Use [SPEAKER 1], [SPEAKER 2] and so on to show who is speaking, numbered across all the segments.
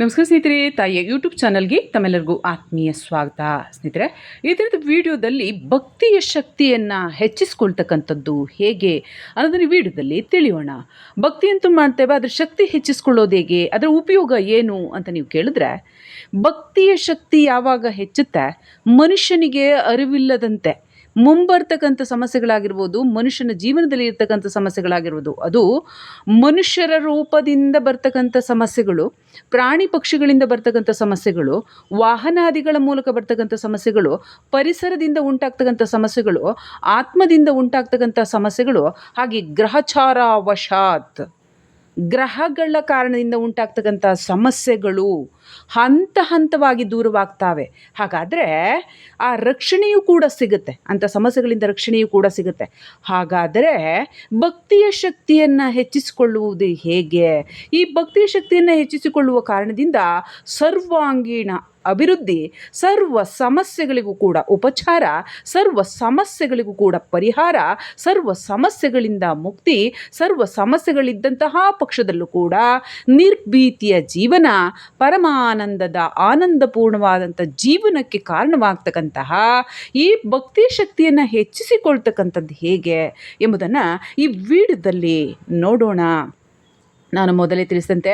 [SPEAKER 1] ನಮಸ್ಕಾರ ಸ್ನೇಹಿತರೆ, ತಾಯಿಯ ಯೂಟ್ಯೂಬ್ ಚಾನಲ್ಗೆ ತಮ್ಮೆಲ್ಲರಿಗೂ ಆತ್ಮೀಯ ಸ್ವಾಗತ. ಸ್ನೇಹಿತರೆ, ಈ ಥರದ ವಿಡಿಯೋದಲ್ಲಿ ಭಕ್ತಿಯ ಶಕ್ತಿಯನ್ನು ಹೆಚ್ಚಿಸ್ಕೊಳ್ತಕ್ಕಂಥದ್ದು ಹೇಗೆ ಅನ್ನೋದನ್ನು ವಿಡಿಯೋದಲ್ಲಿ ತಿಳಿಯೋಣ. ಭಕ್ತಿ ಅಂತೂ ಮಾಡ್ತೇವೆ ಅದರ ಶಕ್ತಿ ಹೆಚ್ಚಿಸ್ಕೊಳ್ಳೋದು ಹೇಗೆ, ಅದರ ಉಪಯೋಗ ಏನು ಅಂತ ನೀವು ಕೇಳಿದ್ರೆ, ಭಕ್ತಿಯ ಶಕ್ತಿ ಯಾವಾಗ ಹೆಚ್ಚುತ್ತೆ, ಮನುಷ್ಯನಿಗೆ ಅರಿವಿಲ್ಲದಂತೆ. ಮುಂಬರ್ತಕ್ಕಂಥ ಸಮಸ್ಯೆಗಳಾಗಿರ್ಬೋದು, ಮನುಷ್ಯನ ಜೀವನದಲ್ಲಿ ಇರ್ತಕ್ಕಂಥ ಸಮಸ್ಯೆಗಳಾಗಿರ್ಬೋದು, ಅದು ಮನುಷ್ಯರ ರೂಪದಿಂದ ಬರ್ತಕ್ಕಂಥ ಸಮಸ್ಯೆಗಳು, ಪ್ರಾಣಿ ಪಕ್ಷಿಗಳಿಂದ ಬರ್ತಕ್ಕಂಥ ಸಮಸ್ಯೆಗಳು, ವಾಹನಾದಿಗಳ ಮೂಲಕ ಬರ್ತಕ್ಕಂಥ ಸಮಸ್ಯೆಗಳು, ಪರಿಸರದಿಂದ ಉಂಟಾಗ್ತಕ್ಕಂಥ ಸಮಸ್ಯೆಗಳು, ಆತ್ಮದಿಂದ ಉಂಟಾಗ್ತಕ್ಕಂಥ ಸಮಸ್ಯೆಗಳು, ಹಾಗೆ ಗ್ರಹಚಾರಾವಶಾತ್, ಗ್ರಹಗಳ ಕಾರಣದಿಂದ ಉಂಟಾಗ್ತಕ್ಕಂಥ ಸಮಸ್ಯೆಗಳು. ಹಂತ ಹಂತವಾಗಿ ದೂರವಾಗ್ತಾವೆ. ಹಾಗಾದರೆ ಆ ರಕ್ಷಣೆಯೂ ಕೂಡ ಸಿಗುತ್ತೆ. ಅಂಥ ಸಮಸ್ಯೆಗಳಿಂದ ರಕ್ಷಣೆಯೂ ಕೂಡ ಸಿಗುತ್ತೆ. ಹಾಗಾದರೆ ಭಕ್ತಿಯ ಶಕ್ತಿಯನ್ನು ಹೆಚ್ಚಿಸಿಕೊಳ್ಳುವುದು ಹೇಗೆ? ಈ ಭಕ್ತಿಯ ಶಕ್ತಿಯನ್ನು ಹೆಚ್ಚಿಸಿಕೊಳ್ಳುವ ಕಾರಣದಿಂದ ಸರ್ವಾಂಗೀಣ ಅಭಿವೃದ್ಧಿ, ಸರ್ವ ಸಮಸ್ಯೆಗಳಿಗೂ ಕೂಡ ಉಪಚಾರ, ಸರ್ವ ಸಮಸ್ಯೆಗಳಿಗೂ ಕೂಡ ಪರಿಹಾರ, ಸರ್ವ ಸಮಸ್ಯೆಗಳಿಂದ ಮುಕ್ತಿ, ಸರ್ವ ಸಮಸ್ಯೆಗಳಿದ್ದಂತಹ ಪಕ್ಷದಲ್ಲೂ ಕೂಡ ನಿರ್ಭೀತಿಯ ಜೀವನ ಪರಮಾನಂದದ ಆನಂದಪೂರ್ಣವಾದಂಥ ಜೀವನಕ್ಕೆ ಕಾರಣವಾಗ್ತಕ್ಕಂತಹ ಈ ಭಕ್ತಿ ಶಕ್ತಿಯನ್ನು ಹೆಚ್ಚಿಸಿಕೊಳ್ತಕ್ಕಂಥದ್ದು ಹೇಗೆ ಎಂಬುದನ್ನು ಈ ವಿಡಿಯೋದಲ್ಲಿ ನೋಡೋಣ. ನಾನು ಮೊದಲೇ ತಿಳಿಸಿದಂತೆ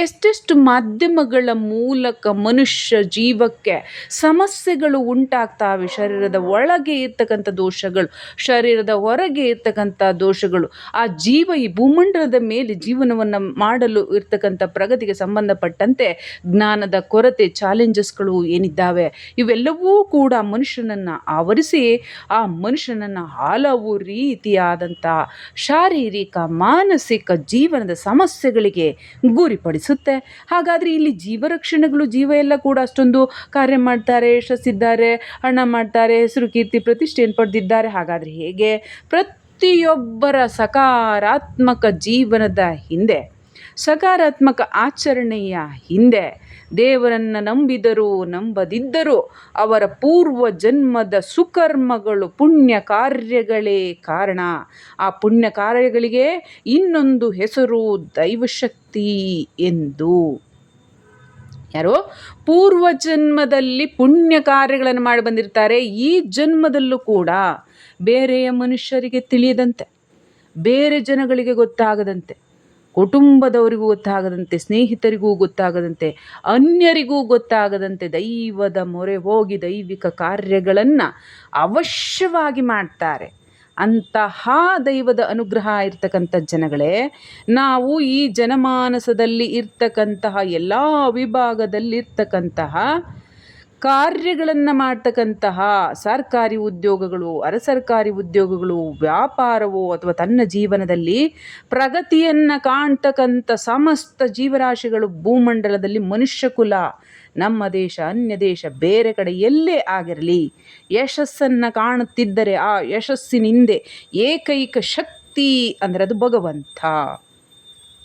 [SPEAKER 1] ಎಷ್ಟೆಷ್ಟು ಮಾಧ್ಯಮಗಳ ಮೂಲಕ ಮನುಷ್ಯ ಜೀವಕ್ಕೆ ಸಮಸ್ಯೆಗಳು ಉಂಟಾಗ್ತಾವೆ. ಶರೀರದ ಒಳಗೆ ಇರ್ತಕ್ಕಂಥ ದೋಷಗಳು, ಶರೀರದ ಹೊರಗೆ ಇರ್ತಕ್ಕಂಥ ದೋಷಗಳು, ಆ ಜೀವ ಈ ಭೂಮಂಡಲದ ಮೇಲೆ ಜೀವನವನ್ನು ಮಾಡಲು ಇರ್ತಕ್ಕಂಥ ಪ್ರಗತಿಗೆ ಸಂಬಂಧಪಟ್ಟಂತೆ ಜ್ಞಾನದ ಕೊರತೆ ಚಾಲೆಂಜಸ್ಗಳು ಏನಿದ್ದಾವೆ, ಇವೆಲ್ಲವೂ ಕೂಡ ಮನುಷ್ಯನನ್ನು ಆವರಿಸಿ, ಆ ಮನುಷ್ಯನನ್ನು ಹಲವು ರೀತಿಯಾದಂಥ ಶಾರೀರಿಕ, ಮಾನಸಿಕ ಜೀವನದ ಸಮಸ್ಯೆ ಸಮಸ್ಯೆಗಳಿಗೆ ಗುರಿಪಡಿಸುತ್ತೆ. ಹಾಗಾದರೆ ಇಲ್ಲಿ ಜೀವರಕ್ಷಣೆಗಳು ಜೀವ ಎಲ್ಲ ಕೂಡ ಅಷ್ಟೊಂದು ಕಾರ್ಯ ಮಾಡ್ತಾರೆ, ಯಶಸ್ಸಿದ್ದಾರೆ, ಹಣ ಮಾಡ್ತಾರೆ, ಹೆಸರು ಕೀರ್ತಿ, ಪ್ರತಿಷ್ಠೆಯನ್ನು ಪಡೆದಿದ್ದಾರೆ. ಹಾಗಾದರೆ ಹೇಗೆ? ಪ್ರತಿಯೊಬ್ಬರ ಸಕಾರಾತ್ಮಕ ಜೀವನದ ಹಿಂದೆ ಸಕಾರಾತ್ಮಕ ಆಚರಣೆಯ ಹಿಂದೆ ದೇವರನ್ನು ನಂಬಿದರೂ ನಂಬದಿದ್ದರೂ ಅವರ ಪೂರ್ವ ಜನ್ಮದ ಸುಕರ್ಮಗಳು ಪುಣ್ಯ ಕಾರ್ಯಗಳೇ ಕಾರಣ. ಆ ಪುಣ್ಯ ಕಾರ್ಯಗಳಿಗೆ ಇನ್ನೊಂದು ಹೆಸರು ದೈವಶಕ್ತಿ ಎಂದು. ಯಾರು ಪೂರ್ವ ಜನ್ಮದಲ್ಲಿ ಪುಣ್ಯ ಕಾರ್ಯಗಳನ್ನು ಮಾಡಿ ಬಂದಿರ್ತಾರೆ, ಈ ಜನ್ಮದಲ್ಲೂ ಕೂಡ ಬೇರೆಯ ಮನುಷ್ಯರಿಗೆ ತಿಳಿಯದಂತೆ, ಬೇರೆ ಜನಗಳಿಗೆ ಗೊತ್ತಾಗದಂತೆ. ಕುಟುಂಬದವರಿಗೂ ಗೊತ್ತಾಗದಂತೆ, ಸ್ನೇಹಿತರಿಗೂ ಗೊತ್ತಾಗದಂತೆ, ಅನ್ಯರಿಗೂ ಗೊತ್ತಾಗದಂತೆ ದೈವದ ಮೊರೆ ಹೋಗಿ ದೈವಿಕ ಕಾರ್ಯಗಳನ್ನು ಅವಶ್ಯವಾಗಿ ಮಾಡ್ತಾರೆ. ಅಂತಹ ದೈವದ ಅನುಗ್ರಹ ಇರ್ತಕ್ಕಂಥ ಜನಗಳೇ, ನಾವು ಈ ಜನಮಾನಸದಲ್ಲಿ ಇರ್ತಕ್ಕಂತಹ ಎಲ್ಲ ವಿಭಾಗದಲ್ಲಿರ್ತಕ್ಕಂತಹ ಕಾರ್ಯಗಳನ್ನು ಮಾಡ್ತಕ್ಕಂತಹ ಸರ್ಕಾರಿ ಉದ್ಯೋಗಗಳು, ಅರಸರ್ಕಾರಿ ಉದ್ಯೋಗಗಳು, ವ್ಯಾಪಾರವೋ ಅಥವಾ ತನ್ನ ಜೀವನದಲ್ಲಿ ಪ್ರಗತಿಯನ್ನು ಕಾಣ್ತಕ್ಕಂಥ ಸಮಸ್ತ ಜೀವರಾಶಿಗಳು ಭೂಮಂಡಲದಲ್ಲಿ ಮನುಷ್ಯ ಕುಲ, ನಮ್ಮ ದೇಶ, ಅನ್ಯ ದೇಶ, ಬೇರೆ ಕಡೆ ಎಲ್ಲೇ ಆಗಿರಲಿ, ಯಶಸ್ಸನ್ನು ಕಾಣುತ್ತಿದ್ದರೆ ಆ ಯಶಸ್ಸಿನಿಂದೆ ಏಕೈಕ ಶಕ್ತಿ ಅಂದರೆ ಅದು ಭಗವಂತ.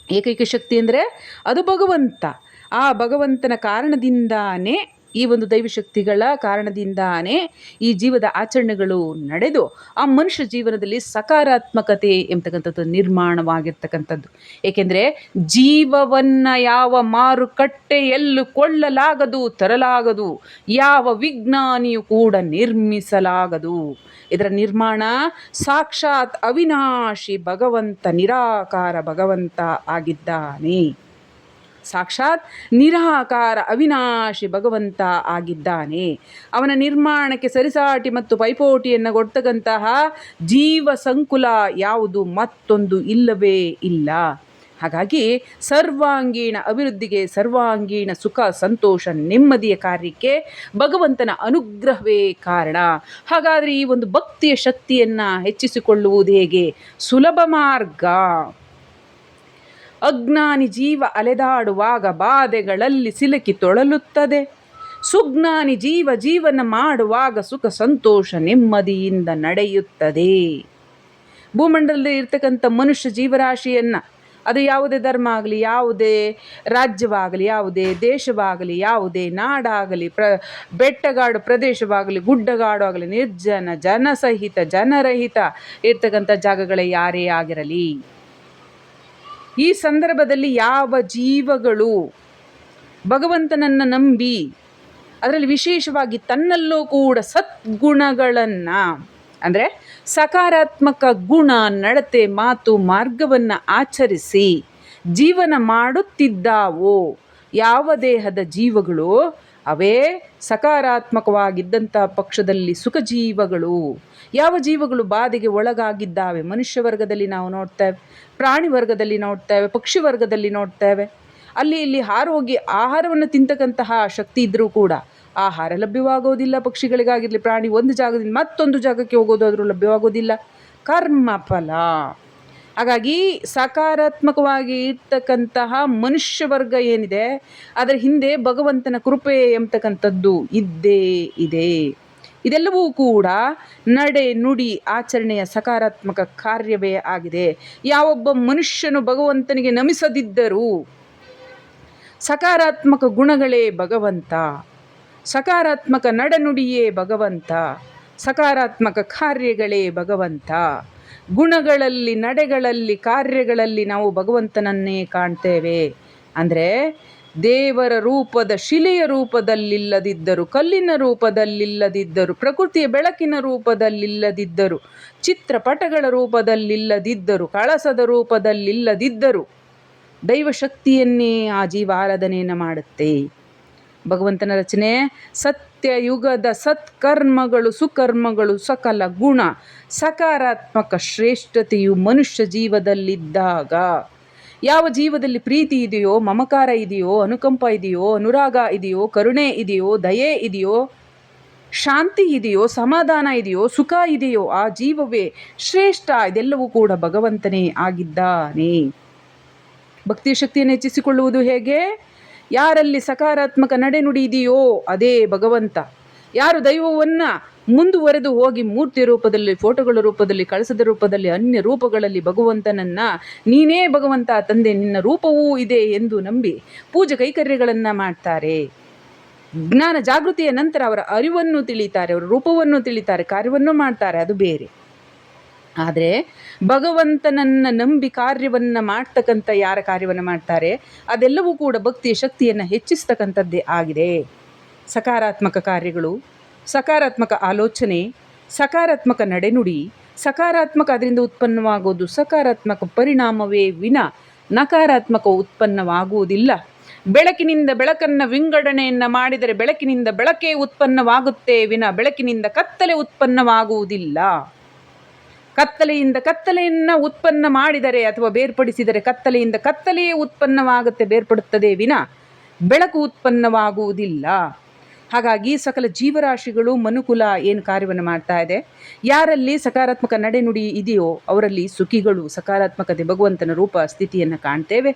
[SPEAKER 1] ಏಕೈಕ ಶಕ್ತಿ ಅಂದರೆ ಅದು ಭಗವಂತ. ಆ ಭಗವಂತನ ಕಾರಣದಿಂದಾನೇ ಈ ಒಂದು ದೈವಶಕ್ತಿಗಳ ಕಾರಣದಿಂದಾನೇ ಈ ಜೀವದ ಆಚರಣೆಗಳು ನಡೆದು, ಆ ಮನುಷ್ಯ ಜೀವನದಲ್ಲಿ ಸಕಾರಾತ್ಮಕತೆ ಎಂಬತಕ್ಕಂಥದ್ದು ನಿರ್ಮಾಣವಾಗಿರ್ತಕ್ಕಂಥದ್ದು. ಏಕೆಂದರೆ ಜೀವವನ್ನು ಯಾವ ಮಾರುಕಟ್ಟೆಯಲ್ಲೂ ಕೊಳ್ಳಲಾಗದು, ತರಲಾಗದು, ಯಾವ ವಿಜ್ಞಾನಿಯು ಕೂಡ ನಿರ್ಮಿಸಲಾಗದು. ಇದರ ನಿರ್ಮಾಣ ಸಾಕ್ಷಾತ್ ಅವಿನಾಶಿ ಭಗವಂತ, ನಿರಾಕಾರ ಭಗವಂತ ಆಗಿದ್ದಾನೆ. ಸಾಕ್ಷಾತ್ ನಿರಾಕಾರ ಅವಿನಾಶಿ ಭಗವಂತ ಆಗಿದ್ದಾನೆ. ಅವನ ನಿರ್ಮಾಣಕ್ಕೆ ಸರಿಸಾಟಿ ಮತ್ತು ಪೈಪೋಟಿಯನ್ನು ಕೊಡ್ತಕ್ಕಂತಹ ಜೀವ ಸಂಕುಲ ಯಾವುದು ಮತ್ತೊಂದು ಇಲ್ಲವೇ ಇಲ್ಲ. ಹಾಗಾಗಿ ಸರ್ವಾಂಗೀಣ ಅಭಿವೃದ್ಧಿಗೆ ಸರ್ವಾಂಗೀಣ ಸುಖ, ಸಂತೋಷ, ನೆಮ್ಮದಿಯ ಕಾರ್ಯಕ್ಕೆ ಭಗವಂತನ ಅನುಗ್ರಹವೇ ಕಾರಣ. ಹಾಗಾದರೆ ಈ ಒಂದು ಭಕ್ತಿಯ ಶಕ್ತಿಯನ್ನು ಹೆಚ್ಚಿಸಿಕೊಳ್ಳುವುದು ಹೇಗೆ? ಸುಲಭ ಮಾರ್ಗ. ಅಜ್ಞಾನಿ ಜೀವ ಅಲೆದಾಡುವಾಗ ಬಾಧೆಗಳಲ್ಲಿ ಸಿಲುಕಿ ತೊಳಲುತ್ತದೆ. ಸುಜ್ಞಾನಿ ಜೀವ ಜೀವನ ಮಾಡುವಾಗ ಸುಖ ಸಂತೋಷ ನೆಮ್ಮದಿಯಿಂದ ನಡೆಯುತ್ತದೆ. ಭೂಮಂಡಲದಲ್ಲಿ ಇರ್ತಕ್ಕಂಥ ಮನುಷ್ಯ ಜೀವರಾಶಿಯನ್ನು, ಅದು ಯಾವುದೇ ಧರ್ಮ ಆಗಲಿ, ಯಾವುದೇ ರಾಜ್ಯವಾಗಲಿ, ಯಾವುದೇ ದೇಶವಾಗಲಿ, ಯಾವುದೇ ನಾಡಾಗಲಿ, ಪ್ರ, ಬೆಟ್ಟಗಾಡು ಪ್ರದೇಶವಾಗಲಿ, ಗುಡ್ಡಗಾಡು ಆಗಲಿ, ನಿರ್ಜನ, ಜನಸಹಿತ, ಜನರಹಿತ ಇರ್ತಕ್ಕಂಥ ಜಾಗಗಳೇ ಯಾರೇ ಆಗಿರಲಿ. ಈ ಸಂದರ್ಭದಲ್ಲಿ ಯಾವ ಜೀವಗಳು ಭಗವಂತನನ್ನು ನಂಬಿ, ಅದರಲ್ಲಿ ವಿಶೇಷವಾಗಿ ತನ್ನಲ್ಲೂ ಕೂಡ ಸದ್ಗುಣಗಳನ್ನು, ಅಂದರೆ ಸಕಾರಾತ್ಮಕ ಗುಣ, ನಡತೆ, ಮಾತು, ಮಾರ್ಗವನ್ನು ಆಚರಿಸಿ ಜೀವನ ಮಾಡುತ್ತಿದ್ದಾವೋ, ಯಾವ ದೇಹದ ಜೀವಗಳು ಅವೇ ಸಕಾರಾತ್ಮಕವಾಗಿದ್ದಂಥ ಪಕ್ಷದಲ್ಲಿ ಸುಖ ಜೀವಗಳು ಯಾವ ಜೀವಗಳು ಬಾಧೆಗೆ ಒಳಗಾಗಿದ್ದಾವೆ? ಮನುಷ್ಯ ವರ್ಗದಲ್ಲಿ ನಾವು ನೋಡ್ತೇವೆ, ಪ್ರಾಣಿ ವರ್ಗದಲ್ಲಿ ನೋಡ್ತೇವೆ, ಪಕ್ಷಿ ವರ್ಗದಲ್ಲಿ ನೋಡ್ತೇವೆ. ಅಲ್ಲಿ ಇಲ್ಲಿ ಹಾರೋಗಿ ಆಹಾರವನ್ನು ತಿಂತಕ್ಕಂತಹ ಶಕ್ತಿ ಇದ್ದರೂ ಕೂಡ ಆಹಾರ ಲಭ್ಯವಾಗೋದಿಲ್ಲ ಪಕ್ಷಿಗಳಿಗಾಗಿರಲಿ. ಪ್ರಾಣಿ ಒಂದು ಜಾಗದಿಂದ ಮತ್ತೊಂದು ಜಾಗಕ್ಕೆ ಹೋಗೋದಾದರೂ ಲಭ್ಯವಾಗೋದಿಲ್ಲ. ಕರ್ಮ ಫಲ ಹಾಗಾಗಿ ಸಕಾರಾತ್ಮಕವಾಗಿ ಇರ್ತಕ್ಕಂತಹ ಮನುಷ್ಯ ವರ್ಗ ಏನಿದೆ, ಅದರ ಹಿಂದೆ ಭಗವಂತನ ಕೃಪೆ ಎಂಬತಕ್ಕಂಥದ್ದು ಇದ್ದೇ ಇದೆ. ಇದೆಲ್ಲವೂ ಕೂಡ ನಡೆ ನುಡಿ ಆಚರಣೆಯ ಸಕಾರಾತ್ಮಕ ಕಾರ್ಯವೇ ಆಗಿದೆ. ಯಾವೊಬ್ಬ ಮನುಷ್ಯನು ಭಗವಂತನಿಗೆ ನಮಿಸದಿದ್ದರೂ ಸಕಾರಾತ್ಮಕ ಗುಣಗಳೇ ಭಗವಂತ, ಸಕಾರಾತ್ಮಕ ನಡೆನುಡಿಯೇ ಭಗವಂತ, ಸಕಾರಾತ್ಮಕ ಕಾರ್ಯಗಳೇ ಭಗವಂತ. ಗುಣಗಳಲ್ಲಿ, ನಡೆಗಳಲ್ಲಿ, ಕಾರ್ಯಗಳಲ್ಲಿ ನಾವು ಭಗವಂತನನ್ನೇ ಕಾಣ್ತೇವೆ. ಅಂದರೆ ದೇವರ ರೂಪದ, ಶಿಲೆಯ ರೂಪದಲ್ಲಿಲ್ಲದಿದ್ದರು, ಕಲ್ಲಿನ ರೂಪದಲ್ಲಿಲ್ಲದಿದ್ದರು, ಪ್ರಕೃತಿಯ ಬೆಳಕಿನ ರೂಪದಲ್ಲಿಲ್ಲದಿದ್ದರು, ಚಿತ್ರಪಟಗಳ ರೂಪದಲ್ಲಿಲ್ಲದಿದ್ದರು, ಕಳಸದ ರೂಪದಲ್ಲಿಲ್ಲದಿದ್ದರು ದೈವಶಕ್ತಿಯನ್ನೇ ಆ ಜೀವ ಆರಾಧನೆಯನ್ನು ಮಾಡುತ್ತೆ. ಭಗವಂತನ ರಚನೆ ಸತ್ಯಯುಗದ ಸತ್ಕರ್ಮಗಳು, ಸುಕರ್ಮಗಳು ಸಕಲ ಗುಣ, ಸಕಾರಾತ್ಮಕ ಶ್ರೇಷ್ಠತೆಯು ಮನುಷ್ಯ ಜೀವದಲ್ಲಿದ್ದಾಗ. ಯಾವ ಜೀವದಲ್ಲಿ ಪ್ರೀತಿ ಇದೆಯೋ, ಮಮಕಾರ ಇದೆಯೋ, ಅನುಕಂಪ ಇದೆಯೋ, ಅನುರಾಗ ಇದೆಯೋ, ಕರುಣೆ ಇದೆಯೋ, ದಯೆ ಇದೆಯೋ, ಶಾಂತಿ ಇದೆಯೋ, ಸಮಾಧಾನ ಇದೆಯೋ, ಸುಖ ಇದೆಯೋ, ಆ ಜೀವವೇ ಶ್ರೇಷ್ಠ. ಇದೆಲ್ಲವೂ ಕೂಡ ಭಗವಂತನೇ ಆಗಿದ್ದಾನೆ. ಭಕ್ತಿಯ ಶಕ್ತಿಯನ್ನು ಹೆಚ್ಚಿಸಿಕೊಳ್ಳುವುದು ಹೇಗೆ? ಯಾರಲ್ಲಿ ಸಕಾರಾತ್ಮಕ ನಡೆನುಡಿ ಇದೆಯೋ ಅದೇ ಭಗವಂತ. ಯಾರು ದೈವವನ್ನು ಮುಂದುವರೆದು ಹೋಗಿ ಮೂರ್ತಿ ರೂಪದಲ್ಲಿ, ಫೋಟೋಗಳ ರೂಪದಲ್ಲಿ, ಕಳಸದ ರೂಪದಲ್ಲಿ, ಅನ್ಯ ರೂಪಗಳಲ್ಲಿ ಭಗವಂತನನ್ನು ನೀನೇ ಭಗವಂತ ತಂದೆ, ನಿನ್ನ ರೂಪವೂ ಇದೆ ಎಂದು ನಂಬಿ ಪೂಜೆ ಕೈಕರ್ಯಗಳನ್ನು ಮಾಡ್ತಾರೆ. ಜ್ಞಾನ ಜಾಗೃತಿಯ ನಂತರ ಅವರ ಅರಿವನ್ನು ತಿಳಿತಾರೆ, ಅವರ ರೂಪವನ್ನು ತಿಳಿತಾರೆ, ಕಾರ್ಯವನ್ನು ಮಾಡ್ತಾರೆ, ಅದು ಬೇರೆ. ಆದರೆ ಭಗವಂತನನ್ನು ನಂಬಿ ಕಾರ್ಯವನ್ನು ಮಾಡ್ತಕ್ಕಂಥ ಯಾರ ಕಾರ್ಯವನ್ನು ಮಾಡ್ತಾರೆ, ಅದೆಲ್ಲವೂ ಕೂಡ ಭಕ್ತಿಯ ಶಕ್ತಿಯನ್ನು ಹೆಚ್ಚಿಸ್ತಕ್ಕಂಥದ್ದೇ ಆಗಿದೆ. ಸಕಾರಾತ್ಮಕ ಕಾರ್ಯಗಳು, ಸಕಾರಾತ್ಮಕ ಆಲೋಚನೆ, ಸಕಾರಾತ್ಮಕ ನಡೆನುಡಿ, ಸಕಾರಾತ್ಮಕ ಅದರಿಂದ ಉತ್ಪನ್ನವಾಗೋದು ಸಕಾರಾತ್ಮಕ ಪರಿಣಾಮವೇ ವಿನ ನಕಾರಾತ್ಮಕ ಉತ್ಪನ್ನವಾಗುವುದಿಲ್ಲ. ಬೆಳಕಿನಿಂದ ಬೆಳಕನ್ನು ವಿಂಗಡಣೆಯನ್ನು ಮಾಡಿದರೆ ಬೆಳಕಿನಿಂದ ಬೆಳಕೇ ಉತ್ಪನ್ನವಾಗುತ್ತೆ ವಿನ ಬೆಳಕಿನಿಂದ ಕತ್ತಲೆ ಉತ್ಪನ್ನವಾಗುವುದಿಲ್ಲ. ಕತ್ತಲೆಯಿಂದ ಕತ್ತಲೆಯನ್ನು ಉತ್ಪನ್ನ ಮಾಡಿದರೆ ಅಥವಾ ಬೇರ್ಪಡಿಸಿದರೆ ಕತ್ತಲೆಯಿಂದ ಕತ್ತಲೆಯೇ ಉತ್ಪನ್ನವಾಗುತ್ತೆ, ಬೇರ್ಪಡುತ್ತದೆ ವಿನ ಬೆಳಕು ಉತ್ಪನ್ನವಾಗುವುದಿಲ್ಲ. ಹಾಗಾಗಿ ಸಕಲ ಜೀವರಾಶಿಗಳು ಮನುಕುಲ ಏನು ಕಾರ್ಯವನ್ನು ಮಾಡ್ತಾ ಇದೆ? ಯಾರಲ್ಲಿ ಸಕಾರಾತ್ಮಕ ನಡೆನುಡಿ ಇದೆಯೋ ಅವರಲ್ಲಿ ಸುಖಿಗಳು, ಸಕಾರಾತ್ಮಕತೆ, ಭಗವಂತನ ರೂಪ, ಸ್ಥಿತಿಯನ್ನು ಕಾಣ್ತೇವೆ.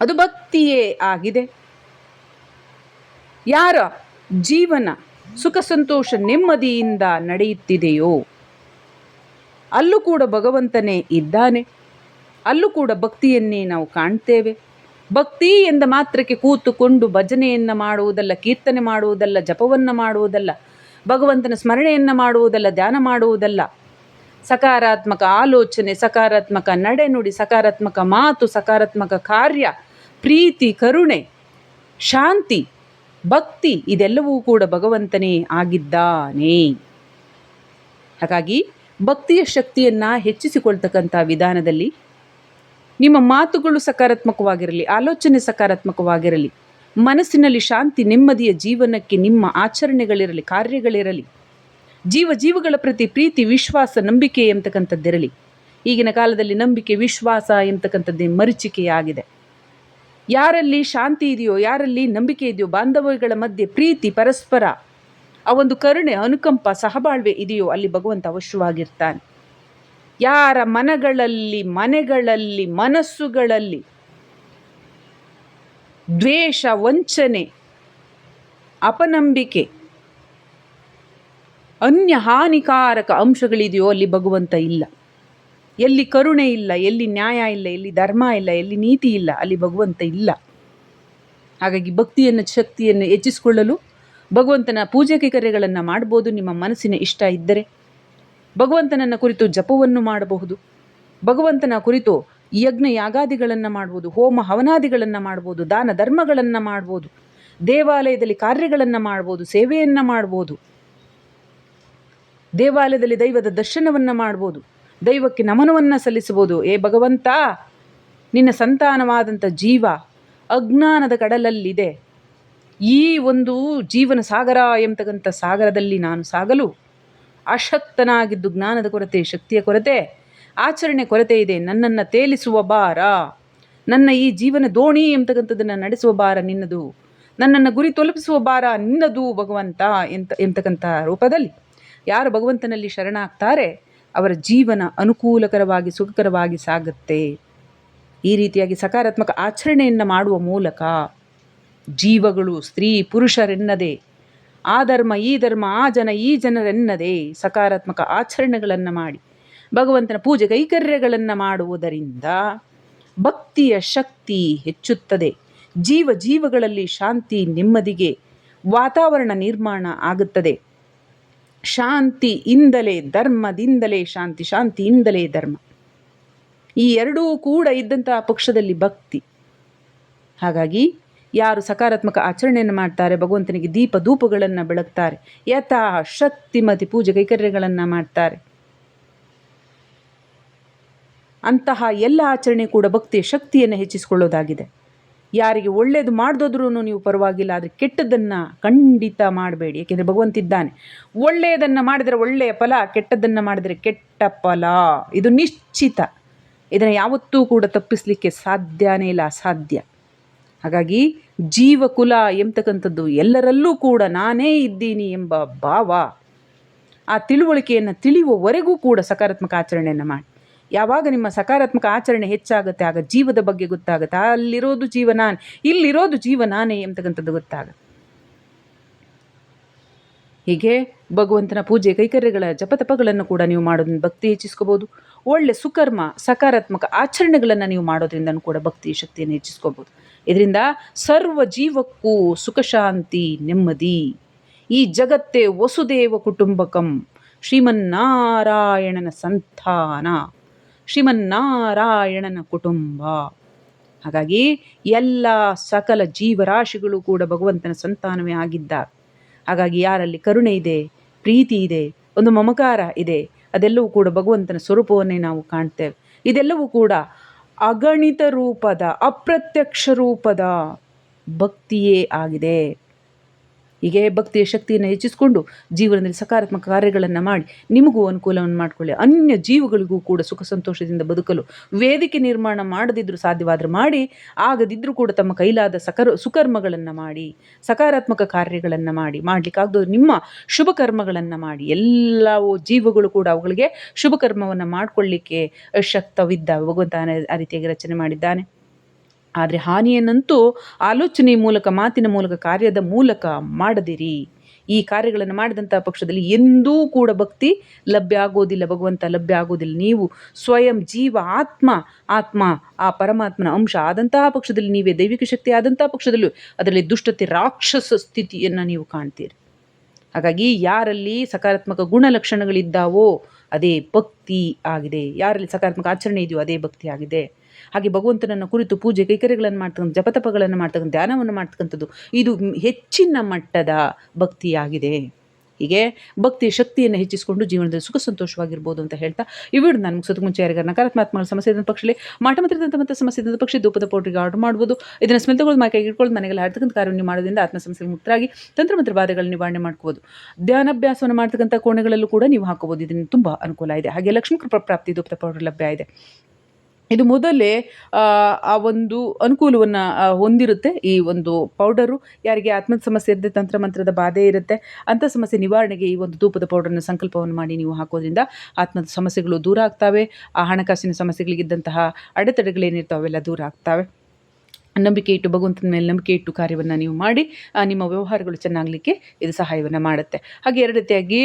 [SPEAKER 1] ಅದು ಭಕ್ತಿಯೇ ಆಗಿದೆ. ಯಾರ ಜೀವನ ಸುಖ, ಸಂತೋಷ, ನೆಮ್ಮದಿಯಿಂದ ನಡೆಯುತ್ತಿದೆಯೋ ಅಲ್ಲೂ ಕೂಡ ಭಗವಂತನೇ ಇದ್ದಾನೆ. ಅಲ್ಲೂ ಕೂಡ ಭಕ್ತಿಯನ್ನೇ ನಾವು ಕಾಣ್ತೇವೆ. ಭಕ್ತಿ ಎಂದ ಮಾತ್ರಕ್ಕೆ ಕೂತುಕೊಂಡು ಭಜನೆಯನ್ನು ಮಾಡುವುದಲ್ಲ, ಕೀರ್ತನೆ ಮಾಡುವುದಲ್ಲ, ಜಪವನ್ನು ಮಾಡುವುದಲ್ಲ, ಭಗವಂತನ ಸ್ಮರಣೆಯನ್ನು ಮಾಡುವುದಲ್ಲ, ಧ್ಯಾನ ಮಾಡುವುದಲ್ಲ. ಸಕಾರಾತ್ಮಕ ಆಲೋಚನೆ, ಸಕಾರಾತ್ಮಕ ನಡೆನುಡಿ ಸಕಾರಾತ್ಮಕ ಮಾತು, ಸಕಾರಾತ್ಮಕ ಕಾರ್ಯ, ಪ್ರೀತಿ, ಕರುಣೆ, ಶಾಂತಿ, ಭಕ್ತಿ ಇದೆಲ್ಲವೂ ಕೂಡ ಭಗವಂತನೇ ಆಗಿದ್ದಾನೆ. ಹಾಗಾಗಿ ಭಕ್ತಿಯ ಶಕ್ತಿಯನ್ನು ಹೆಚ್ಚಿಸಿಕೊಳ್ತಕ್ಕಂಥ ವಿಧಾನದಲ್ಲಿ ನಿಮ್ಮ ಮಾತುಗಳು ಸಕಾರಾತ್ಮಕವಾಗಿರಲಿ, ಆಲೋಚನೆ ಸಕಾರಾತ್ಮಕವಾಗಿರಲಿ, ಮನಸ್ಸಿನಲ್ಲಿ ಶಾಂತಿ, ನೆಮ್ಮದಿಯ ಜೀವನಕ್ಕೆ ನಿಮ್ಮ ಆಚರಣೆಗಳಿರಲಿ, ಕಾರ್ಯಗಳಿರಲಿ, ಜೀವ ಜೀವಗಳ ಪ್ರತಿ ಪ್ರೀತಿ, ವಿಶ್ವಾಸ, ನಂಬಿಕೆ ಎಂಬತಕ್ಕಂಥದ್ದಿರಲಿ. ಈಗಿನ ಕಾಲದಲ್ಲಿ ನಂಬಿಕೆ, ವಿಶ್ವಾಸ ಎಂತಕ್ಕಂಥದ್ದೇ ಮರಿಚಿಕೆಯಾಗಿದೆ. ಯಾರಲ್ಲಿ ಶಾಂತಿ ಇದೆಯೋ, ಯಾರಲ್ಲಿ ನಂಬಿಕೆ ಇದೆಯೋ, ಬಾಂಧವ್ಯಗಳ ಮಧ್ಯೆ ಪ್ರೀತಿ, ಪರಸ್ಪರ ಆ ಒಂದು ಕರುಣೆ, ಅನುಕಂಪ ಸಹಬಾಳ್ವೆ ಇದೆಯೋ ಅಲ್ಲಿ ಭಗವಂತ ಅವಶ್ಯವಾಗಿರ್ತಾನೆ. ಯಾರ ಮನಗಳಲ್ಲಿ, ಮನೆಗಳಲ್ಲಿ, ಮನಸ್ಸುಗಳಲ್ಲಿ ದ್ವೇಷ, ವಂಚನೆ, ಅಪನಂಬಿಕೆ, ಅನ್ಯ ಹಾನಿಕಾರಕ ಅಂಶಗಳಿದೆಯೋ ಅಲ್ಲಿ ಭಗವಂತ ಇಲ್ಲ. ಎಲ್ಲಿ ಕರುಣೆ ಇಲ್ಲ, ಎಲ್ಲಿ ನ್ಯಾಯ ಇಲ್ಲ, ಎಲ್ಲಿ ಧರ್ಮ ಇಲ್ಲ, ಎಲ್ಲಿ ನೀತಿ ಇಲ್ಲ, ಅಲ್ಲಿ ಭಗವಂತ ಇಲ್ಲ. ಹಾಗಾಗಿ ಭಕ್ತಿಯನ್ನು, ಶಕ್ತಿಯನ್ನು ಹೆಚ್ಚಿಸಿಕೊಳ್ಳಲು ಭಗವಂತನ ಪೂಜೆ ಕೈಕರ್ಯಗಳನ್ನು ಮಾಡ್ಬೋದು, ನಿಮ್ಮ ಮನಸ್ಸಿನ ಇಷ್ಟ ಇದ್ದರೆ. ಭಗವಂತನನ್ನು ಕುರಿತು ಜಪವನ್ನು ಮಾಡಬಹುದು. ಭಗವಂತನ ಕುರಿತು ಯಜ್ಞ ಯಾಗಾದಿಗಳನ್ನು ಮಾಡ್ಬೋದು, ಹೋಮ ಹವನಾದಿಗಳನ್ನು ಮಾಡ್ಬೋದು, ದಾನ ಧರ್ಮಗಳನ್ನು ಮಾಡ್ಬೋದು, ದೇವಾಲಯದಲ್ಲಿ ಕಾರ್ಯಗಳನ್ನು ಮಾಡ್ಬೋದು, ಸೇವೆಯನ್ನು ಮಾಡ್ಬೋದು. ದೇವಾಲಯದಲ್ಲಿ ದೈವದ ದರ್ಶನವನ್ನು ಮಾಡ್ಬೋದು, ದೈವಕ್ಕೆ ನಮನವನ್ನು ಸಲ್ಲಿಸಬಹುದು. ಏ ಭಗವಂತ, ನಿನ್ನ ಸಂತಾನವಾದಂಥ ಜೀವ ಅಜ್ಞಾನದ ಕಡಲಲ್ಲಿದೆ. ಈ ಒಂದು ಜೀವನ ಸಾಗರ ಎಂಬತಕ್ಕಂಥ ಸಾಗರದಲ್ಲಿ ನಾನು ಸಾಗಲು ಅಶಕ್ತನಾಗಿದ್ದು ಜ್ಞಾನದ ಕೊರತೆ, ಶಕ್ತಿಯ ಕೊರತೆ, ಆಚರಣೆ ಕೊರತೆ ಇದೆ. ನನ್ನನ್ನು ತೇಲಿಸುವ ಭಾರ, ನನ್ನ ಈ ಜೀವನ ದೋಣಿ ಎಂಬತಕ್ಕಂಥದ್ದನ್ನು ನಡೆಸುವ ಭಾರ ನಿನ್ನದು. ನನ್ನನ್ನು ಗುರಿ ತಲುಪಿಸುವ ಭಾರ ನಿನ್ನದು ಭಗವಂತ ಎಂತ, ಎಂತಕ್ಕಂಥ ರೂಪದಲ್ಲಿ. ಯಾರು ಭಗವಂತನಲ್ಲಿ ಶರಣಾಗ್ತಾರೆ, ಅವರ ಜೀವನ ಅನುಕೂಲಕರವಾಗಿ, ಸುಖಕರವಾಗಿ ಸಾಗುತ್ತೆ. ಈ ರೀತಿಯಾಗಿ ಸಕಾರಾತ್ಮಕ ಆಚರಣೆಯನ್ನು ಮಾಡುವ ಮೂಲಕ ಜೀವಗಳು ಸ್ತ್ರೀ ಪುರುಷರೆನ್ನದೆ, ಆ ಧರ್ಮ, ಈ ಧರ್ಮ, ಆ ಜನ, ಈ ಜನರೆನ್ನದೆ ಸಕಾರಾತ್ಮಕ ಆಚರಣೆಗಳನ್ನು ಮಾಡಿ, ಭಗವಂತನ ಪೂಜೆ ಕೈಕರ್ಯಗಳನ್ನು ಮಾಡುವುದರಿಂದ ಭಕ್ತಿಯ ಶಕ್ತಿ ಹೆಚ್ಚುತ್ತದೆ. ಜೀವ ಜೀವಗಳಲ್ಲಿ ಶಾಂತಿ, ನೆಮ್ಮದಿಗೆ ವಾತಾವರಣ ನಿರ್ಮಾಣ ಆಗುತ್ತದೆ. ಶಾಂತಿ ಇಂದಲೇ ಧರ್ಮದಿಂದಲೇ ಶಾಂತಿ ಶಾಂತಿಯಿಂದಲೇ ಧರ್ಮ. ಈ ಎರಡೂ ಕೂಡ ಇದ್ದಂತಹ ಪಕ್ಷದಲ್ಲಿ ಭಕ್ತಿ. ಹಾಗಾಗಿ ಯಾರು ಸಕಾರಾತ್ಮಕ ಆಚರಣೆಯನ್ನು ಮಾಡ್ತಾರೆ, ಭಗವಂತನಿಗೆ ದೀಪ ಧೂಪಗಳನ್ನು ಬೆಳಗ್ತಾರೆ ಯಥಾ ಶಕ್ತಿಮತಿ ಪೂಜೆ ಕೈಕರ್ಯಗಳನ್ನು ಮಾಡ್ತಾರೆ. ಅಂತಹ ಎಲ್ಲ ಆಚರಣೆ ಕೂಡ ಭಕ್ತಿಯ ಶಕ್ತಿಯನ್ನು ಹೆಚ್ಚಿಸಿಕೊಳ್ಳೋದಾಗಿದೆ. ಯಾರಿಗೆ ಒಳ್ಳೆಯದು ಮಾಡಿದೋದ್ರೂ ನೀವು ಪರವಾಗಿಲ್ಲ, ಆದರೆ ಕೆಟ್ಟದ್ದನ್ನು ಖಂಡಿತ ಮಾಡಬೇಡಿ. ಏಕೆಂದರೆ ಭಗವಂತಿದ್ದಾನೆ ಒಳ್ಳೆಯದನ್ನು ಮಾಡಿದರೆ ಒಳ್ಳೆಯ ಫಲ, ಕೆಟ್ಟದ್ದನ್ನು ಮಾಡಿದರೆ ಕೆಟ್ಟ ಫಲ. ಇದು ನಿಶ್ಚಿತ. ಇದನ್ನು ಯಾವತ್ತೂ ಕೂಡ ತಪ್ಪಿಸಲಿಕ್ಕೆ ಸಾಧ್ಯನೇ ಇಲ್ಲ, ಅಸಾಧ್ಯ. ಹಾಗಾಗಿ ಜೀವಕುಲ ಎಂಬತಕ್ಕಂಥದ್ದು ಎಲ್ಲರಲ್ಲೂ ಕೂಡ ನಾನೇ ಇದ್ದೀನಿ ಎಂಬ ಭಾವ ಆ ತಿಳುವಳಿಕೆಯನ್ನು ತಿಳಿಯುವವರೆಗೂ ಕೂಡ ಸಕಾರಾತ್ಮಕ ಆಚರಣೆಯನ್ನು ಮಾಡಿ. ಯಾವಾಗ ನಿಮ್ಮ ಸಕಾರಾತ್ಮಕ ಆಚರಣೆ ಹೆಚ್ಚಾಗುತ್ತೆ, ಆಗ ಜೀವದ ಬಗ್ಗೆ ಗೊತ್ತಾಗುತ್ತೆ. ಅಲ್ಲಿರೋದು ಜೀವ ನಾನು, ಇಲ್ಲಿರೋದು ಜೀವ ನಾನೇ ಎಂಬತಕ್ಕಂಥದ್ದು ಗೊತ್ತಾಗುತ್ತೆ. ಹೀಗೆ ಭಗವಂತನ ಪೂಜೆ ಕೈಕರ್ಯಗಳ ಜಪತಪಗಳನ್ನು ಕೂಡ ನೀವು ಮಾಡೋದ್ರಿಂದ ಭಕ್ತಿ ಹೆಚ್ಚಿಸ್ಕೋಬೋದು. ಒಳ್ಳೆ ಸುಕರ್ಮ, ಸಕಾರಾತ್ಮಕ ಆಚರಣೆಗಳನ್ನು ನೀವು ಮಾಡೋದ್ರಿಂದ ಕೂಡ ಭಕ್ತಿ ಶಕ್ತಿಯನ್ನು ಹೆಚ್ಚಿಸ್ಕೋಬೋದು. ಇದರಿಂದ ಸರ್ವ ಜೀವಕ್ಕೂ ಸುಖಶಾಂತಿ, ನೆಮ್ಮದಿ. ಈ ಜಗತ್ತೇ ವಸುದೇವ ಕುಟುಂಬಕಂ. ಶ್ರೀಮನ್ನಾರಾಯಣನ ಸಂತಾನ. ಶ್ರೀಮನ್ನಾರಾಯಣನ ಕುಟುಂಬ. ಹಾಗಾಗಿ ಎಲ್ಲ ಸಕಲ ಜೀವರಾಶಿಗಳು ಕೂಡ ಭಗವಂತನ ಸಂತಾನವೇ ಆಗಿದ್ದ ಹಾಗಾಗಿ ಯಾರಲ್ಲಿ ಕರುಣೆ ಇದೆ, ಪ್ರೀತಿ ಇದೆ, ಒಂದು ಮಮಕಾರ ಇದೆ, ಅದೆಲ್ಲವೂ ಕೂಡ ಭಗವಂತನ ಸ್ವರೂಪವನ್ನೇ ನಾವು ಕಾಣ್ತೇವೆ. ಇದೆಲ್ಲವೂ ಕೂಡ ಅಗಣಿತ ರೂಪದ ಅಪ್ರತ್ಯಕ್ಷ ರೂಪದ ಭಕ್ತಿಯೇ ಆಗಿದೆ. ಹೀಗೆ ಭಕ್ತಿಯ ಶಕ್ತಿಯನ್ನು ಹೆಚ್ಚಿಸಿಕೊಂಡು ಜೀವನದಲ್ಲಿ ಸಕಾರಾತ್ಮಕ ಕಾರ್ಯಗಳನ್ನು ಮಾಡಿ ನಿಮಗೂ ಅನುಕೂಲವನ್ನು ಮಾಡಿಕೊಳ್ಳಿ. ಅನ್ಯ ಜೀವಗಳಿಗೂ ಕೂಡ ಸುಖ ಸಂತೋಷದಿಂದ ಬದುಕಲು ವೇದಿಕೆ ನಿರ್ಮಾಣ ಮಾಡದಿದ್ದರೂ ಸಾಧ್ಯವಾದರೆ ಮಾಡಿ ಆಗದಿದ್ದರೂ ಕೂಡ ತಮ್ಮ ಕೈಲಾದ ಸಕರ್ ಸುಕರ್ಮಗಳನ್ನು ಮಾಡಿ, ಸಕಾರಾತ್ಮಕ ಕಾರ್ಯಗಳನ್ನು ಮಾಡಿ ಮಾಡಲಿಕ್ಕಾಗದು ನಿಮ್ಮ ಶುಭ ಕರ್ಮಗಳನ್ನು ಮಾಡಿ. ಎಲ್ಲವೂ ಜೀವಗಳು ಕೂಡ ಅವುಗಳಿಗೆ ಶುಭ ಕರ್ಮವನ್ನು ಮಾಡಿಕೊಳ್ಳಿಕ್ಕೆ ಶಕ್ತವಿದ್ದ ಭಗವಂತ ಆ ರೀತಿಯಾಗಿ ರಚನೆ ಮಾಡಿದ್ದಾನೆ. ಆದರೆ ಹಾನಿಯನ್ನಂತೂ ಆಲೋಚನೆ ಮೂಲಕ, ಮಾತಿನ ಮೂಲಕ, ಕಾರ್ಯದ ಮೂಲಕ ಮಾಡದಿರಿ. ಈ ಕಾರ್ಯಗಳನ್ನು ಮಾಡಿದಂಥ ಪಕ್ಷದಲ್ಲಿ ಎಂದೂ ಕೂಡ ಭಕ್ತಿ ಲಭ್ಯ ಆಗೋದಿಲ್ಲ, ಭಗವಂತ ಲಭ್ಯ ಆಗೋದಿಲ್ಲ. ನೀವು ಸ್ವಯಂ ಜೀವ, ಆತ್ಮ ಆತ್ಮ, ಆ ಪರಮಾತ್ಮನ ಅಂಶ ಆದಂತಹ ಪಕ್ಷದಲ್ಲಿ ನೀವೇ, ದೈವಿಕ ಶಕ್ತಿ ಆದಂತಹ ಪಕ್ಷದಲ್ಲೂ ಅದರಲ್ಲಿ ದುಷ್ಟತೆ, ರಾಕ್ಷಸ ಸ್ಥಿತಿಯನ್ನು ನೀವು ಕಾಣ್ತೀರಿ. ಹಾಗಾಗಿ ಯಾರಲ್ಲಿ ಸಕಾರಾತ್ಮಕ ಗುಣಲಕ್ಷಣಗಳಿದ್ದಾವೋ ಅದೇ ಭಕ್ತಿ ಆಗಿದೆ. ಯಾರಲ್ಲಿ ಸಕಾರಾತ್ಮಕ ಆಚರಣೆ ಇದೆಯೋ, ಅದೇ ಭಕ್ತಿ ಆಗಿದೆ. ಹಾಗೆ ಭಗವಂತನನ್ನು ಕುರಿತು ಪೂಜೆ, ಕೈಕರ್ಯಗಳನ್ನು ಮಾಡ್ತಕ್ಕಂಥ, ಜಪತಪಗಳನ್ನು ಮಾಡ್ತಕ್ಕಂಥ, ಧ್ಯಾನವನ್ನು ಮಾಡ್ತಕ್ಕಂಥದ್ದು ಇದು ಹೆಚ್ಚಿನ ಮಟ್ಟದ ಭಕ್ತಿಯಾಗಿದೆ. ಹೀಗೆ ಭಕ್ತಿಯ ಶಕ್ತಿಯನ್ನು ಹೆಚ್ಚಿಸಿಕೊಂಡು ಜೀವನದಲ್ಲಿ ಸುಖ ಸಂತೋಷವಾಗಿರ್ಬೋದು ಅಂತ ಹೇಳ್ತಾ ಇವಿಡು ನಾನು ಸುತ್ತ ಮುಂಚೆ ಯಾರಿಗಾರ ನಕಾರಾತ್ಮಕ ಸಮಸ್ಯೆ ಇದ್ದ ಪಕ್ಷದಲ್ಲಿ ಮಾಟ ಮತ್ತು ಸಮಸ್ಯೆ ಇದ್ದ ಪಕ್ಷ ಧೂಪದ ಪೌಡ್ರಿಗೆ ಆರ್ಡರ್ ಮಾಡ್ಬೋದು. ಇದನ್ನು ಸ್ಮಿತಗಳು ಮಾಕೆ ಇಟ್ಕೊಳ್ಳೋದು ಮನೆಗೆಲ್ಲ ಹಾಡ್ತಕ್ಕಂಥ ಕಾರ್ಯವನ್ನು ಮಾಡೋದ್ರಿಂದ ಆತ್ಮ ಸಮಸ್ಯೆ ಮುಕ್ತರಾಗಿ ತಂತ್ರ ಮಂತ್ರ ಬಾಧೆಗಳನ್ನ ನಿವಾರಣೆ ಮಾಡ್ಕೋಬೋದು. ಧ್ಯಾನಾಭ್ಯಾಸವನ್ನು ಮಾಡ್ತಕ್ಕಂಥ ಕೋಣೆಗಳಲ್ಲೂ ಕೂಡ ನೀವು ಹಾಕೋಬೋದು. ಇದನ್ನು ತುಂಬ ಅನುಕೂಲ ಇದೆ. ಹಾಗೆ ಲಕ್ಷ್ಮೀ ಕೃಪಾ ಪ್ರಾಪ್ತಿ ಧೂಪದ ಪೌಡರ್ ಲಭ್ಯ ಇದೆ. ಇದು ಮೊದಲೇ, ಆ ಒಂದು ಅನುಕೂಲವನ್ನು ಹೊಂದಿರುತ್ತೆ ಈ ಒಂದು ಪೌಡರು. ಯಾರಿಗೆ ಆತ್ಮದ ಸಮಸ್ಯೆ ಇರುತ್ತೆ ತಂತ್ರಮಂತ್ರದ ಬಾಧೆ ಇರುತ್ತೆ, ಅಂಥ ಸಮಸ್ಯೆ ನಿವಾರಣೆಗೆ ಈ ಒಂದು ಧೂಪದ ಪೌಡರ್ನ ಸಂಕಲ್ಪವನ್ನು ಮಾಡಿ ನೀವು ಹಾಕೋದ್ರಿಂದ ಆತ್ಮದ ಸಮಸ್ಯೆಗಳು ದೂರ ಆಗ್ತವೆ, ಆ ಹಣಕಾಸಿನ ಸಮಸ್ಯೆಗಳಿಗಿದ್ದಂತಹ ಅಡೆತಡೆಗಳೇನಿರ್ತಾವೆ ಅವೆಲ್ಲ ದೂರ ಆಗ್ತವೆ. ನಂಬಿಕೆ ಇಟ್ಟು, ಭಗವಂತನ ಮೇಲೆ ನಂಬಿಕೆ ಇಟ್ಟು ಕಾರ್ಯವನ್ನು ನೀವು ಮಾಡಿ ನಿಮ್ಮ ವ್ಯವಹಾರಗಳು ಚೆನ್ನಾಗಲಿಕ್ಕೆ ಇದು ಸಹಾಯವನ್ನು ಮಾಡುತ್ತೆ. ಹಾಗೆ ಎರಡು ರೀತಿಯಾಗಿ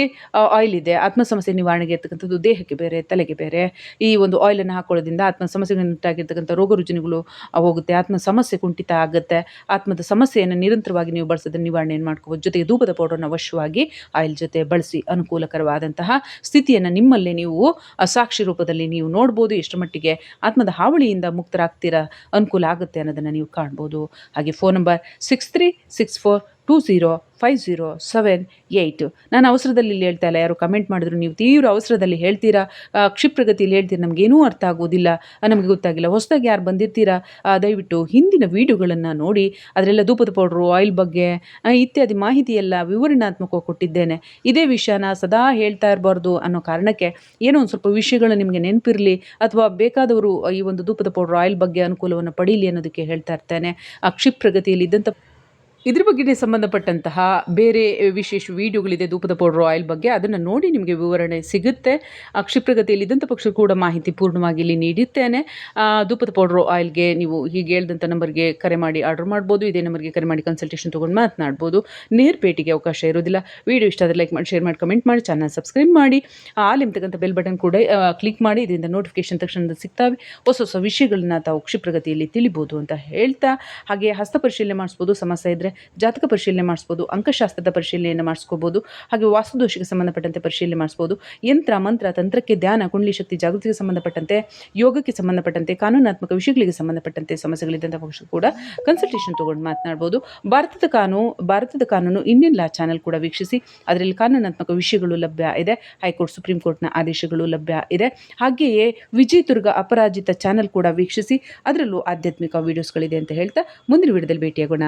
[SPEAKER 1] ಆಯಿಲ್ ಇದೆ. ಆತ್ಮ ಸಮಸ್ಯೆ ನಿವಾರಣೆಗೆ ಇರ್ತಕ್ಕಂಥದ್ದು ದೇಹಕ್ಕೆ ಬೇರೆ, ತಲೆಗೆ ಬೇರೆ. ಈ ಒಂದು ಆಯಿಲನ್ನು ಹಾಕೊಳ್ಳೋದ್ರಿಂದ ಆತ್ಮ ಸಮಸ್ಯೆಗಳಿಂದಾಗಿರ್ತಕ್ಕಂಥ ರೋಗ ರುಜಿನಗಳು ಹೋಗುತ್ತೆ. ಆತ್ಮ ಸಮಸ್ಯೆ ಕುಂಠಿತ ಆಗುತ್ತೆ. ಆತ್ಮದ ಸಮಸ್ಯೆಯನ್ನು ನಿರಂತರವಾಗಿ ನೀವು ಬಳಸೋದನ್ನ ನಿವಾರಣೆಯನ್ನು ಮಾಡ್ಕೋಬೋದು. ಜೊತೆಗೆ ಧೂಪದ ಪೌಡರ್ನ ಅವಶ್ಯವಾಗಿ ಆಯಿಲ್ ಜೊತೆ ಬಳಸಿ ಅನುಕೂಲಕರವಾದಂತಹ ಸ್ಥಿತಿಯನ್ನು ನಿಮ್ಮಲ್ಲೇ ನೀವು ಸಾಕ್ಷಿ ರೂಪದಲ್ಲಿ ನೀವು ನೋಡ್ಬೋದು. ಎಷ್ಟು ಮಟ್ಟಿಗೆ ಆತ್ಮದ ಹಾವಳಿಯಿಂದ ಮುಕ್ತರಾಗ್ತೀರಾ ಅನುಕೂಲ ಆಗುತ್ತೆ ಅನ್ನೋದನ್ನು ನೀವು ಕಾಣ್ಬೋದು. ಹಾಗೆ phone number six three six four two zero five zero seven eight. ನಾನು ಅವಸರದಲ್ಲಿ ಇಲ್ಲಿ ಹೇಳ್ತಾ ಇಲ್ಲ, ಯಾರು ಕಮೆಂಟ್ ಮಾಡಿದ್ರು ನೀವು ತೀವ್ರ ಅವಸರದಲ್ಲಿ ಹೇಳ್ತೀರಾ? ಕ್ಷಿಪ್ರಗತಿಯಲ್ಲಿ ಹೇಳ್ತೀರಾ? ನಮಗೇನೂ ಅರ್ಥ ಆಗೋದಿಲ್ಲ ನಮಗೆ ಗೊತ್ತಾಗಿಲ್ಲ. ಹೊಸದಾಗಿ ಯಾರು ಬಂದಿರ್ತೀರಾ? ದಯವಿಟ್ಟು ಹಿಂದಿನ ವೀಡಿಯೋಗಳನ್ನು ನೋಡಿ ಅದರೆಲ್ಲ ಧೂಪದ ಪೌಡ್ರು, ಆಯಿಲ್ ಬಗ್ಗೆ ಇತ್ಯಾದಿ ಮಾಹಿತಿಯೆಲ್ಲ ವಿವರಣಾತ್ಮಕವಾಗಿ ಕೊಟ್ಟಿದ್ದೇನೆ. ಇದೇ ವಿಷಯನ ಸದಾ ಹೇಳ್ತಾ ಇರಬಾರ್ದು ಅನ್ನೋ ಕಾರಣಕ್ಕೆ ಏನೋ ಒಂದು ಸ್ವಲ್ಪ ವಿಷಯಗಳು ನಿಮಗೆ ನೆನಪಿರಲಿ, ಅಥವಾ ಬೇಕಾದವರು ಈ ಒಂದು ಧೂಪದ ಪೌಡ್ರು, ಆಯಿಲ್ ಬಗ್ಗೆ ಅನುಕೂಲವನ್ನು ಪಡೀಲಿ ಅನ್ನೋದಕ್ಕೆ ಹೇಳ್ತಾ ಇರ್ತೇನೆ. ಆ ಕ್ಷಿಪ್ರಗತಿಯಲ್ಲಿ ಇದ್ದಂಥ ಇದ್ರ ಬಗ್ಗೆ ಸಂಬಂಧಪಟ್ಟಂತಹ ಬೇರೆ ವಿಶೇಷ ವಿಡಿಯೋಗಳಿದೆ ಧೂಪದ ಪೌಡರ್ ಆಯಿಲ್ ಬಗ್ಗೆ. ಅದನ್ನು ನೋಡಿ ನಿಮಗೆ ವಿವರಣೆ ಸಿಗುತ್ತೆ. ಕ್ಷಿಪ್ರಗತಿಯಲ್ಲಿ ಇದ್ದಂಥ ಪಕ್ಷ ಕೂಡ ಮಾಹಿತಿ ಪೂರ್ಣವಾಗಿ ಇಲ್ಲಿ ನೀಡುತ್ತೇನೆ ಧೂಪದ ಪೌಡರ್ ಆಯಿಲ್ಗೆ ನೀವು ಹೀಗೆ ಹೇಳಿದಂಥ ನಂಬರ್ಗೆ ಕರೆ ಮಾಡಿ ಆರ್ಡರ್ ಮಾಡ್ಬೋದು. ಇದೇ ನಂಬರ್ಗೆ ಕರೆ ಮಾಡಿ ಕನ್ಸಲ್ಟೇಷನ್ ತೊಗೊಂಡು ಮಾತನಾಡ್ಬೋದು. ನೇರ ಭೇಟಿಗೆ ಅವಕಾಶ ಇರೋದಿಲ್ಲ ವಿಡಿಯೋ ಇಷ್ಟ ಆದರೆ ಲೈಕ್ ಮಾಡಿ, ಶೇರ್ ಮಾಡಿ, ಕಮೆಂಟ್ ಮಾಡಿ, ಚಾನಲ್ ಸಬ್ಸ್ಕ್ರೈಬ್ ಮಾಡಿ. ಆಲ್ ಎಂಬತಕ್ಕಂಥ ಬೆಲ್ ಬಟನ್ ಕೂಡ ಕ್ಲಿಕ್ ಮಾಡಿ. ಇದರಿಂದ ನೋಟಿಫಿಕೇಶನ್ ತಕ್ಷಣದ ಸಿಗ್ತಾವೆ. ಹೊಸ ಹೊಸ ವಿಷಯಗಳನ್ನ ತಾವು ಕ್ಷಿಪ್ರಗತಿಯಲ್ಲಿ ತಿಳಿಬೋದು ಅಂತ ಹೇಳ್ತಾ, ಹಾಗೆ ಹಸ್ತಪರಿಶೀಲನೆ ಮಾಡಿಸ್ಬೋದು. ಸಮಸ್ಯೆ ಇದ್ದರೆ ಜಾತಕ ಪರಿಶೀಲನೆ ಮಾಡಿಸ್ಬೋದು, ಅಂಕಶಾಸ್ತ್ರದ ಪರಿಶೀಲನೆಯನ್ನು ಮಾಡಿಸ್ಕೋಬೋದು, ಹಾಗೆ ವಾಸ್ತುದೋಷಕ್ಕೆ ಸಂಬಂಧಪಟ್ಟಂತೆ ಪರಿಶೀಲನೆ ಮಾಡಿಸ್ಬೋದು, ಯಂತ್ರ, ಮಂತ್ರ, ತಂತ್ರಕ್ಕೆ ಧ್ಯಾನ, ಕುಂಡಲಿ ಶಕ್ತಿ, ಜಾಗೃತಿಗೆ ಸಂಬಂಧಪಟ್ಟಂತೆ, ಯೋಗಕ್ಕೆ ಸಂಬಂಧಪಟ್ಟಂತೆ, ಕಾನೂನಾತ್ಮಕ ವಿಷಯಗಳಿಗೆ ಸಂಬಂಧಪಟ್ಟಂತೆ ಸಮಸ್ಯೆಗಳಿದ್ದಂಥ ಪಕ್ಷ ಕೂಡ ಕನ್ಸಲ್ಟೇಷನ್ ತೊಗೊಂಡು ಮಾತನಾಡ್ಬೋದು. ಭಾರತದ ಕಾನೂನು ಭಾರತದ ಕಾನೂನು ಇಂಡಿಯನ್ ಲಾ ಚಾನಲ್ ಕೂಡ ವೀಕ್ಷಿಸಿ, ಅದರಲ್ಲಿ ಕಾನೂನಾತ್ಮಕ ವಿಷಯಗಳು ಲಭ್ಯ ಇದೆ, ಹೈಕೋರ್ಟ್, ಸುಪ್ರೀಂ ಕೋರ್ಟ್ನ ಆದೇಶಗಳು ಲಭ್ಯ ಇದೆ. ಹಾಗೆಯೇ ವಿಜಯ್ ದುರ್ಗ ಅಪರಾಜಿತ ಚಾನಲ್ ಕೂಡ ವೀಕ್ಷಿಸಿ, ಅದರಲ್ಲೂ ಆಧ್ಯಾತ್ಮಿಕ ವಿಡಿಯೋಸ್ಗಳಿದೆ ಅಂತ ಹೇಳ್ತಾ, ಮುಂದಿನ ವಿಡಿಯೋದಲ್ಲಿ ಭೇಟಿಯಾಗೋಣ.